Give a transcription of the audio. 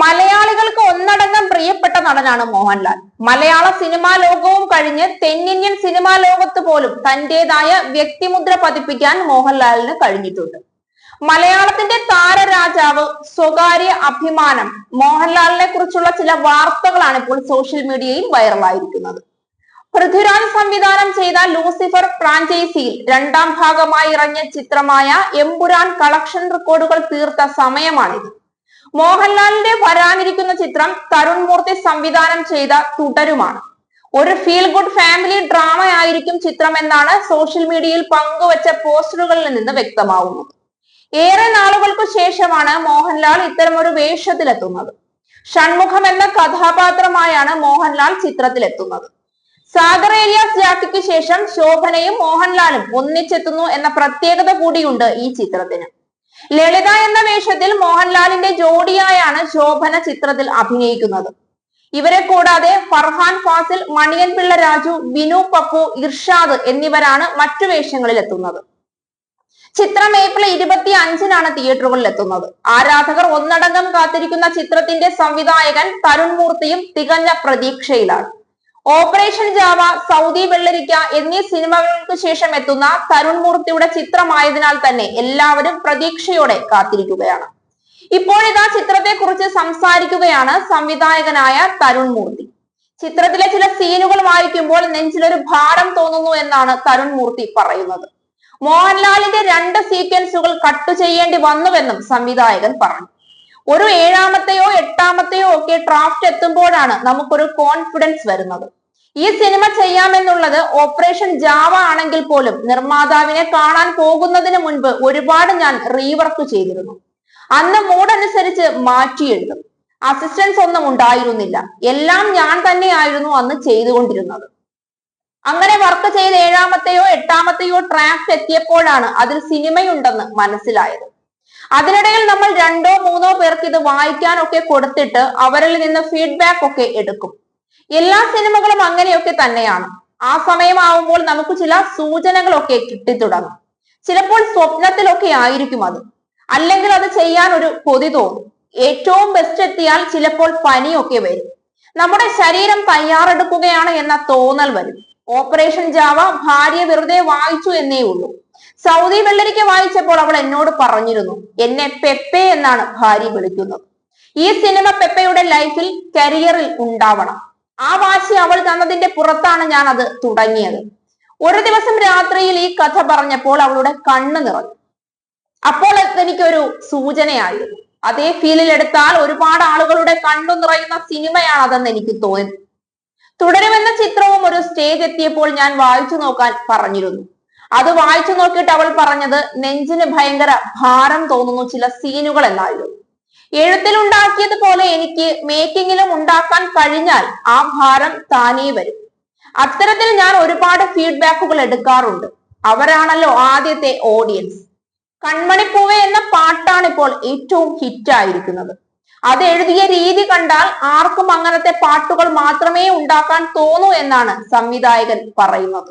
മലയാളികൾക്ക് ഒന്നടങ്കം പ്രിയപ്പെട്ട നടനാണ് മോഹൻലാൽ. മലയാള സിനിമാ ലോകവും കഴിഞ്ഞ് തെന്നിന്ത്യൻ സിനിമാ ലോകത്ത് പോലും തന്റേതായ വ്യക്തിമുദ്ര പതിപ്പിക്കാൻ മോഹൻലാലിന് കഴിഞ്ഞിട്ടുണ്ട്. മലയാളത്തിന്റെ താരരാജാവ് സ്വകാര്യ അഭിമാനം മോഹൻലാലിനെ കുറിച്ചുള്ള ചില വാർത്തകളാണ് ഇപ്പോൾ സോഷ്യൽ മീഡിയയിൽ വൈറലായിരിക്കുന്നത്. പൃഥ്വിരാജ് സംവിധാനം ചെയ്ത ലൂസിഫർ ഫ്രാഞ്ചൈസിയിൽ രണ്ടാം ഭാഗമായി ഇറങ്ങിയ ചിത്രമായ എമ്പുരാൻ കളക്ഷൻ റെക്കോർഡുകൾ തീർത്ത സമയമാണിത്. മോഹൻലാലിന്റെ വരാനിരിക്കുന്ന ചിത്രം തരുൺ മൂർത്തി സംവിധാനം ചെയ്ത തുടരുമാണ്. ഒരു ഫീൽ ഗുഡ് ഫാമിലി ഡ്രാമ ആയിരിക്കും ചിത്രം എന്നാണ് സോഷ്യൽ മീഡിയയിൽ പങ്കുവച്ച പോസ്റ്ററുകളിൽ നിന്ന് വ്യക്തമാവുന്നത് ഏറെ നാളുകൾക്ക് ശേഷമാണ് മോഹൻലാൽ ഇത്തരമൊരു വേഷത്തിലെത്തുന്നത്. ഷൺമുഖം എന്ന കഥാപാത്രമായാണ് മോഹൻലാൽ ചിത്രത്തിലെത്തുന്നത്. സാഗർ ഏരിയാസ് ജാക്കിക്ക് ശേഷം ശോഭനയും മോഹൻലാലും ഒന്നിച്ചെത്തുന്നു എന്ന പ്രത്യേകത കൂടിയുണ്ട് ഈ ചിത്രത്തിന്. ലളിത എന്ന വേഷത്തിൽ മോഹൻലാലിന്റെ ജോഡിയായാണ് ശോഭന ചിത്രത്തിൽ അഭിനയിക്കുന്നത്. ഇവരെ കൂടാതെ ഫർഹാൻ ഫാസിൽ മണിയൻ പിള്ള രാജു ബിനു പപ്പു ഇർഷാദ് എന്നിവരാണ് മറ്റു വേഷങ്ങളിൽ എത്തുന്നത്. ചിത്രം ഏപ്രിൽ ഇരുപത്തി അഞ്ചിനാണ് തിയേറ്ററുകളിൽ എത്തുന്നത്. ആരാധകർ ഒന്നടങ്കം കാത്തിരിക്കുന്ന ചിത്രത്തിന്റെ സംവിധായകൻ തരുൺ മൂർത്തിയും തികഞ്ഞ പ്രതീക്ഷയിലാണ്. ഓപ്പറേഷൻ ജാവ സൗദി വെള്ളരിക്ക എന്നീ സിനിമകൾക്ക് ശേഷം എത്തുന്ന തരുൺ മൂർത്തിയുടെ ചിത്രമായതിനാൽ തന്നെ എല്ലാവരും പ്രതീക്ഷയോടെ കാത്തിരിക്കുകയാണ്. ഇപ്പോഴിതാ ചിത്രത്തെ കുറിച്ച് സംസാരിക്കുകയാണ് സംവിധായകനായ തരുൺ മൂർത്തി. ചിത്രത്തിലെ ചില സീനുകൾ വായിക്കുമ്പോൾ നെഞ്ചിലൊരു ഭാരം തോന്നുന്നു എന്നാണ് തരുൺ മൂർത്തി പറയുന്നത്. മോഹൻലാലിന്റെ രണ്ട് സീക്വൻസുകൾ കട്ട് ചെയ്യേണ്ടി വന്നുവെന്നും സംവിധായകൻ പറഞ്ഞു. ഒരു ഏഴാമത്തെയോ എട്ടാമത്തെയോ ഒക്കെ ഡ്രാഫ്റ്റ് എത്തുമ്പോഴാണ് നമുക്കൊരു കോൺഫിഡൻസ് വരുന്നത്. ഈ സിനിമ ചെയ്യാമെന്നുള്ളത് ഓപ്പറേഷൻ ജാവ ആണെങ്കിൽ പോലും നിർമ്മാതാവിനെ കാണാൻ പോകുന്നതിന് മുൻപ് ഒരുപാട് ഞാൻ റീവർക്ക് ചെയ്തിരുന്നു. അന്ന് മൂടനുസരിച്ച് മാറ്റിയെഴുതും. അസിസ്റ്റൻസ് ഒന്നും ഉണ്ടായിരുന്നില്ല. എല്ലാം ഞാൻ തന്നെയായിരുന്നു അന്ന് ചെയ്തുകൊണ്ടിരുന്നത്. അങ്ങനെ വർക്ക് ചെയ്ത് ഏഴാമത്തെയോ എട്ടാമത്തെയോ ട്രാക്ക് എത്തിയപ്പോഴാണ് അതിൽ സിനിമയുണ്ടെന്ന് മനസ്സിലായത്. അതിനിടയിൽ നമ്മൾ രണ്ടോ മൂന്നോ പേർക്ക് ഇത് വായിക്കാനൊക്കെ കൊടുത്തിട്ട് അവരിൽ നിന്ന് ഫീഡ്ബാക്ക് ഒക്കെ എടുക്കും. എല്ലാ സിനിമകളും അങ്ങനെയൊക്കെ തന്നെയാണ്. ആ സമയമാവുമ്പോൾ നമുക്ക് ചില സൂചനകളൊക്കെ കിട്ടിത്തുടങ്ങും. ചിലപ്പോൾ സ്വപ്നത്തിലൊക്കെ ആയിരിക്കും അത്. അല്ലെങ്കിൽ അത് ചെയ്യാൻ ഒരു കൊതി തോന്നും. ഏറ്റവും ബെസ്റ്റ് എത്തിയാൽ ചിലപ്പോൾ പനിയൊക്കെ വരും. നമ്മുടെ ശരീരം തയ്യാറെടുക്കുകയാണ് എന്ന തോന്നൽ വരും. ഓപ്പറേഷൻ ജാവ ഭാര്യ വെറുതെ വായിച്ചു എന്നേ ഉള്ളൂ. സൗദി വെള്ളരിക്ക വായിച്ചപ്പോൾ അവൾ എന്നോട് പറഞ്ഞിരുന്നു എന്നെ പെപ്പെ എന്നാണ് ഭാര്യ വിളിക്കുന്നത്. ഈ സിനിമ പെപ്പയുടെ ലൈഫിൽ കരിയറിൽ ഉണ്ടാവണം. ആ വാശി അവൾ തന്നതിന്റെ പുറത്താണ് ഞാൻ അത് തുടങ്ങിയത്. ഒരു ദിവസം രാത്രിയിൽ ഈ കഥ പറഞ്ഞപ്പോൾ അവളുടെ കണ്ണ് നിറഞ്ഞു. അപ്പോൾ എനിക്കൊരു സൂചനയായിരുന്നു. അതേ ഫീലിൽ എടുത്താൽ ഒരുപാട് ആളുകളുടെ കണ്ണു നിറയുന്ന സിനിമയാണ് അതെന്ന് എനിക്ക് തോന്നി. തുടരുമെന്ന ചിത്രവും ഒരു സ്റ്റേജ് എത്തിയപ്പോൾ ഞാൻ വായിച്ചു നോക്കാൻ പറഞ്ഞിരുന്നു. അത് വായിച്ചു നോക്കിയിട്ട് അവൾ പറഞ്ഞത് നെഞ്ചിന് ഭയങ്കര ഭാരം തോന്നുന്നു ചില സീനുകൾ എന്നായിരുന്നു. എഴുത്തിലുണ്ടാക്കിയതുപോലെ എനിക്ക് മേക്കിങ്ങിലും ഉണ്ടാക്കാൻ കഴിഞ്ഞാൽ ആ ഭാരം താനേ വരും. അത്തരത്തിൽ ഞാൻ ഒരുപാട് ഫീഡ്ബാക്കുകൾ എടുക്കാറുണ്ട്. അവരാണല്ലോ ആദ്യത്തെ ഓഡിയൻസ് കൺമണിപ്പൂവെ എന്ന പാട്ടാണ് ഇപ്പോൾ ഏറ്റവും ഹിറ്റ് ആയിരിക്കുന്നത്. അത് എഴുതിയ രീതി കണ്ടാൽ ആർക്കും അങ്ങനത്തെ പാട്ടുകൾ മാത്രമേ ഉണ്ടാക്കാൻ തോന്നൂ എന്നാണ് സംവിധായകൻ പറയുന്നത്.